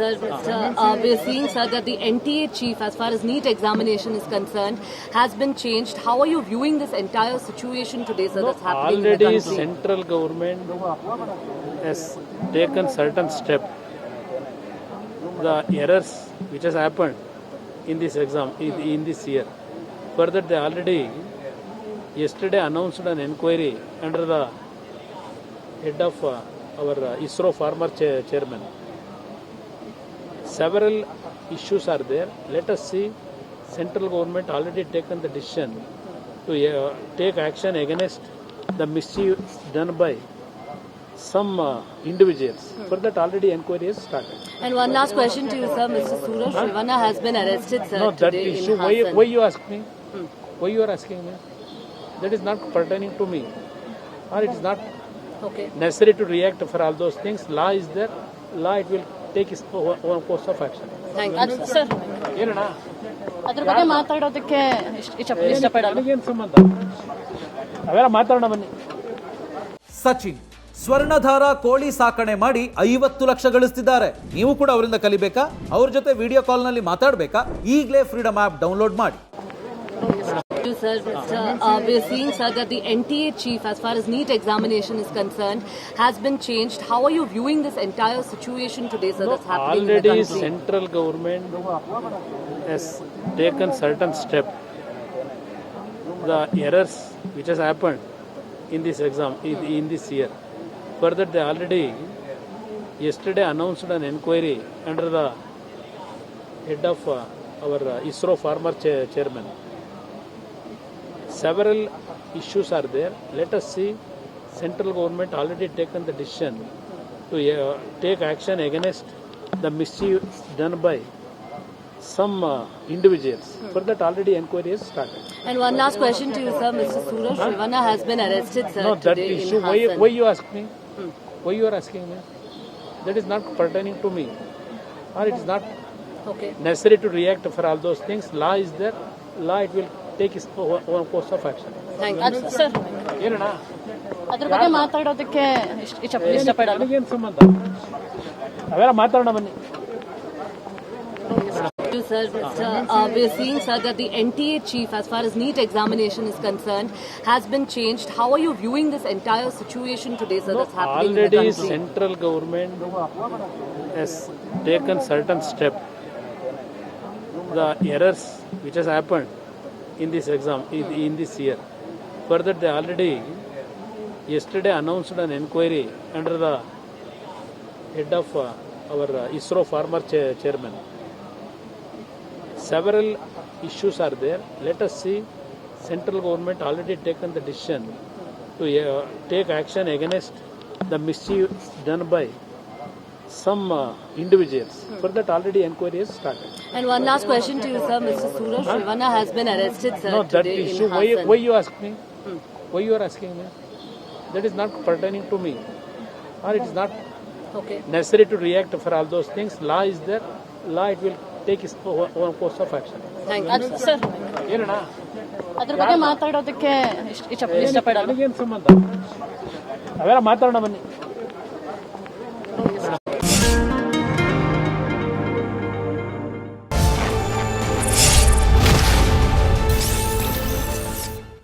sir. Sir, uh, we're seeing, sir, that the NTA chief, as far as NEET examination is concerned, has been changed. How are you viewing this entire situation today, sir, that's happening in the already country? central government has taken certain step the errors which has happened in this exam in, in this year further they already yesterday announced an inquiry under the head of uh, our uh, isro former cha- chairman several issues are there let us see central government already taken the decision to uh, take action against the mischief done by some uh, individuals. For that, already inquiry has started. And one last question to you, sir. Mr. Suraj Shrivana has been arrested, sir, No, that issue. Why, why you ask me? Why you are asking me? That is not pertaining to me, or it is not Okay. necessary to react for all those things. Law is there. Law it will take its own course of sir. Sir ಏನಣ್ಣ? ಅದ್ರ ಬಗ್ಗೆ ಮಾತಾಡೋದಕ್ಕೆ ನನಗೇನು ಸಂಬಂಧ? ಅವೆಲ್ಲ ಮಾತಾಡೋಣ ಬನ್ನಿ. ಸಚಿನ್ ಸ್ವರ್ಣಧಾರ ಕೋಳಿ ಸಾಕಣೆ ಮಾಡಿ ಐವತ್ತು ಲಕ್ಷ ಗಳಿಸ್ತಿದ್ದಾರೆ. ನೀವು ಕೂಡ ಅವರಿಂದ ಕಲಿಬೇಕಾ? ಅವ್ರ ಜೊತೆ ವಿಡಿಯೋ ಕಾಲ್ನಲ್ಲಿ ಮಾತಾಡಬೇಕಾ? ಈಗಲೇ ಫ್ರೀಡಮ್ ಆ್ಯಪ್ ಡೌನ್ಲೋಡ್ ಮಾಡಿ. You, sir. Sir, uh, we're seeing, sir, that the NTA chief, as far as NEET examination is concerned, has been changed. How are you viewing this entire situation today, sir, that's happening in the already country? central government has taken certain step the errors which has happened in this exam in, in this year further they already yesterday announced an inquiry under the head of uh, our uh, isro former cha- chairman several issues are there let us see central government already taken the decision to uh, take action against the mischief done by some uh, individuals. For that, already inquiry has started. And one last question to you, sir. Mr. Suraj Shrivana has been arrested, sir, No, that issue. Why, why you ask me? Why you are asking me? That is not pertaining to me, or it is not Okay. necessary to react for all those things. Law is there. Law it will take its own own course of action. Thank you, ಅದ್- sir. Sir ಏನಣ್ಣ ಅದ್ರ ಬಗ್ಗೆ ಮಾತಾಡೋದಕ್ಕೆ ಇಷ್ಟ- ಇಷ್ಟ- ಇಷ್ಟಪಡಲ್ಲ ನನಗೇನು ಸಂಬಂಧ ಅವೆಲ್ಲ ಮಾತಾಡೋಣ ಬನ್ನಿ Thank you, sir. Sir, uh, we're seeing, sir, that the NTA chief, as far as NEET examination is concerned, has been changed. How are you viewing this entire situation today, sir, that's happening in the already country? central government has taken certain step the errors which has happened in this exam in, this year further they already yesterday announced an inquiry under the head of uh, our uh, isro former cha- chairman several issues are there let us see central government already taken the decision to uh, take action against the mischief done by some uh, individuals. For that, already inquiry has started. And one last question to you, sir. Mr. Suraj Shrivana has been arrested, sir, No, that today issue. in Why, Hassan. why you ask me? Why you are asking me? That is not pertaining to me, or it is not Okay. necessary to react for all those things. Law is there. Law it will take its own own course of action. Thank you, ಅದ್- sir. Sir ಏನಣ್ಣ ಅದ್ರ ಬಗ್ಗೆ ಮಾತಾಡೋದಕ್ಕೆ ಇಷ್ಟ- ಇಷ್ಟ- ಇಷ್ಟಪಡಲ್ಲ ನನಗೇನು ಸಂಬಂಧ ಅವೆಲ್ಲ ಮಾತಾಡೋಣ ಬನ್ನಿ